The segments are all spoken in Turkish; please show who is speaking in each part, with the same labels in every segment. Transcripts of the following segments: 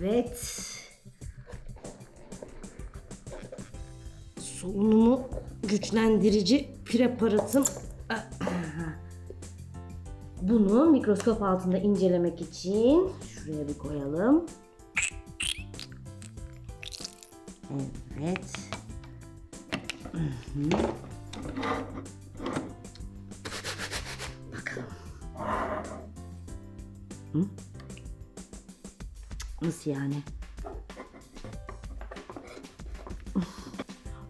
Speaker 1: Evet. Solunumu güçlendirici preparatım. Bunu mikroskop altında incelemek için şuraya bir koyalım. Evet. Hı. Bakalım. Hı? Nasıl yani?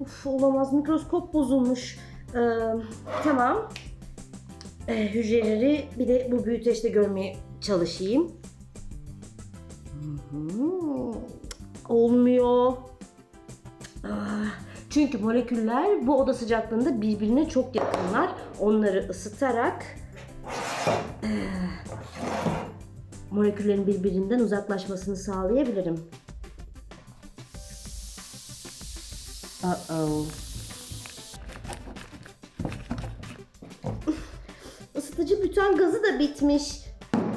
Speaker 1: Uf, olamaz mikroskop bozulmuş. Ee, tamam. Ee, hücreleri bir de bu büyüteçte görmeye çalışayım. Olmuyor. Ah, Çünkü moleküller bu oda sıcaklığında birbirine çok yakınlar. Onları ısıtarak eh, moleküllerin birbirinden uzaklaşmasını sağlayabilirim. Uh-oh. Isıtıcı büten gazı da bitmiş.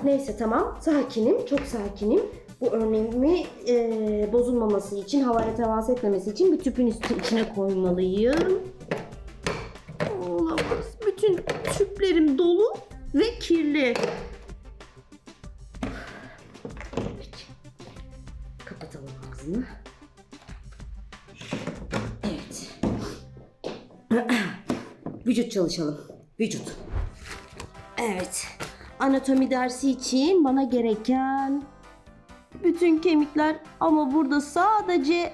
Speaker 1: Neyse tamam sakinim çok sakinim. Bu örneğimi eee, bozulmaması için, havaya temas etmemesi için bir tüpün içine koymalıyım. Olamaz. Bütün tüplerim dolu ve kirli. Kapatalım ağzını. Evet. Vücut çalışalım. Vücut. Evet. Anatomi dersi için bana gereken bütün kemikler ama burada sadece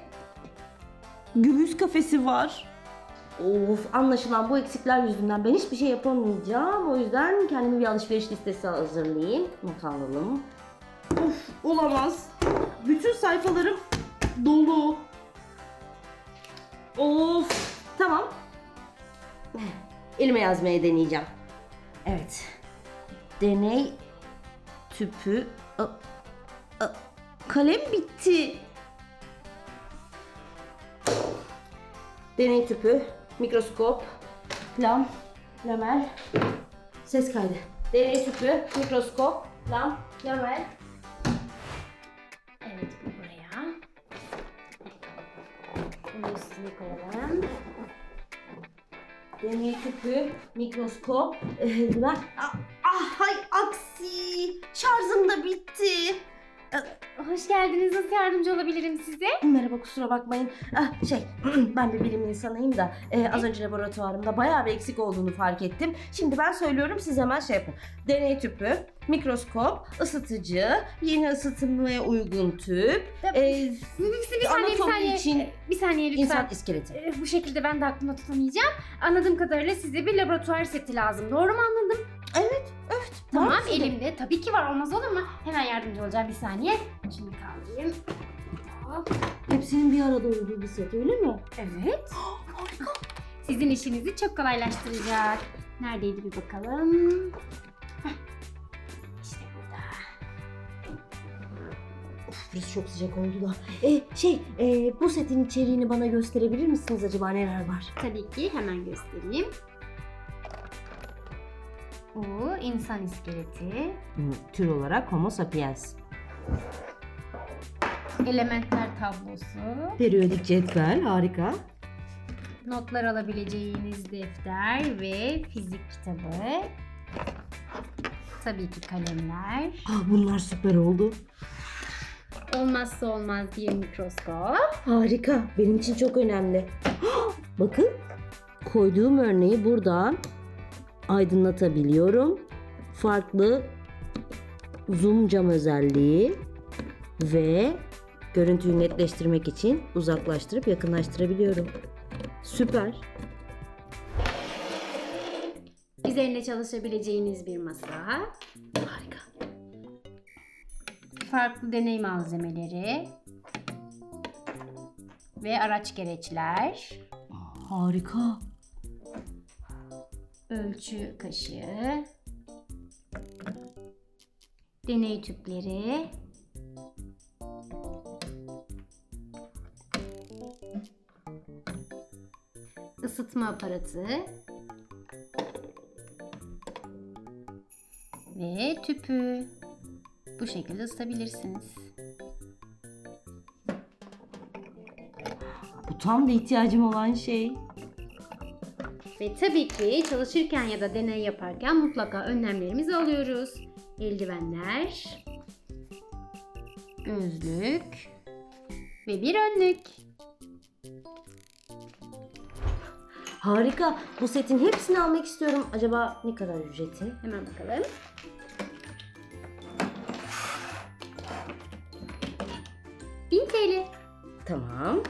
Speaker 1: göğüs kafesi var. Of anlaşılan bu eksikler yüzünden ben hiçbir şey yapamayacağım. O yüzden kendime bir alışveriş listesi hazırlayayım. Not alalım. Of olamaz. Bütün sayfalarım dolu. Of tamam. Elime yazmaya deneyeceğim. Evet. Deney tüpü. A- a- kalem bitti. Deney tüpü, mikroskop, lam, lamel, ses kaydı. Deney tüpü, mikroskop, lam, lamel. Üstüne koyalım. Deney tüpü, mikroskop, eh, lamel. Ah, ah hay aksi. Şarjım da bitti.
Speaker 2: Hoş geldiniz. Nasıl yardımcı olabilirim size?
Speaker 1: Merhaba kusura bakmayın. Ah, şey ben bir bilim insanıyım da e, az önce laboratuvarımda bayağı bir eksik olduğunu fark ettim. Şimdi ben söylüyorum siz hemen şey yapın. Deney tüpü, mikroskop, ısıtıcı, yeni ısıtmaya uygun tüp, e,
Speaker 2: Bir, bir, bir saniye, bir
Speaker 1: anatomi
Speaker 2: saniye.
Speaker 1: için
Speaker 2: Bir saniye lütfen.
Speaker 1: insan iskeleti.
Speaker 2: Ee, Bu şekilde ben de aklımda tutamayacağım. Anladığım kadarıyla size bir laboratuvar seti lazım. Doğru mu anladım?
Speaker 1: Evet,
Speaker 2: Tamam,
Speaker 1: mı?
Speaker 2: elimde. Tabii ki var. Olmaz olur mu? Hemen yardımcı olacağım. Bir saniye. Şimdi kaldırayım. Hop.
Speaker 1: Hepsinin bir arada olduğu bir set öyle mi?
Speaker 2: Evet. Sizin işinizi çok kolaylaştıracak. Neredeydi bir bakalım. Heh. İşte burada.
Speaker 1: Of, burası çok sıcak oldu da. E, şey, e, bu setin içeriğini bana gösterebilir misiniz acaba neler var?
Speaker 2: Tabii ki hemen göstereyim. Bu insan iskeleti.
Speaker 1: Tür olarak Homo sapiens.
Speaker 2: Elementler tablosu.
Speaker 1: Periyodik cetvel, harika.
Speaker 2: Notlar alabileceğiniz defter ve fizik kitabı. Tabii ki kalemler.
Speaker 1: Ah, bunlar süper oldu.
Speaker 2: Olmazsa olmaz diye mikroskop.
Speaker 1: Harika. Benim için çok önemli. Bakın. Koyduğum örneği buradan aydınlatabiliyorum. Farklı zoom cam özelliği ve görüntüyü netleştirmek için uzaklaştırıp yakınlaştırabiliyorum. Süper.
Speaker 2: Üzerine çalışabileceğiniz bir masa.
Speaker 1: Harika.
Speaker 2: Farklı deney malzemeleri. Ve araç gereçler.
Speaker 1: Harika
Speaker 2: ölçü kaşığı, deney tüpleri, ısıtma aparatı ve tüpü. Bu şekilde ısıtabilirsiniz.
Speaker 1: Bu tam da ihtiyacım olan şey.
Speaker 2: Ve tabii ki çalışırken ya da deney yaparken mutlaka önlemlerimizi alıyoruz. Eldivenler, gözlük ve bir önlük.
Speaker 1: Harika. Bu setin hepsini almak istiyorum. Acaba ne kadar ücreti?
Speaker 2: Hemen bakalım. Bin TL.
Speaker 1: Tamam.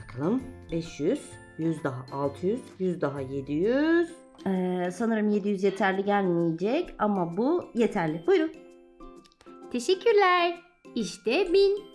Speaker 1: Bakalım. 500, 100 daha 600, 100 daha 700. Ee, sanırım 700 yeterli gelmeyecek ama bu yeterli. Buyurun.
Speaker 2: Teşekkürler. İşte bin.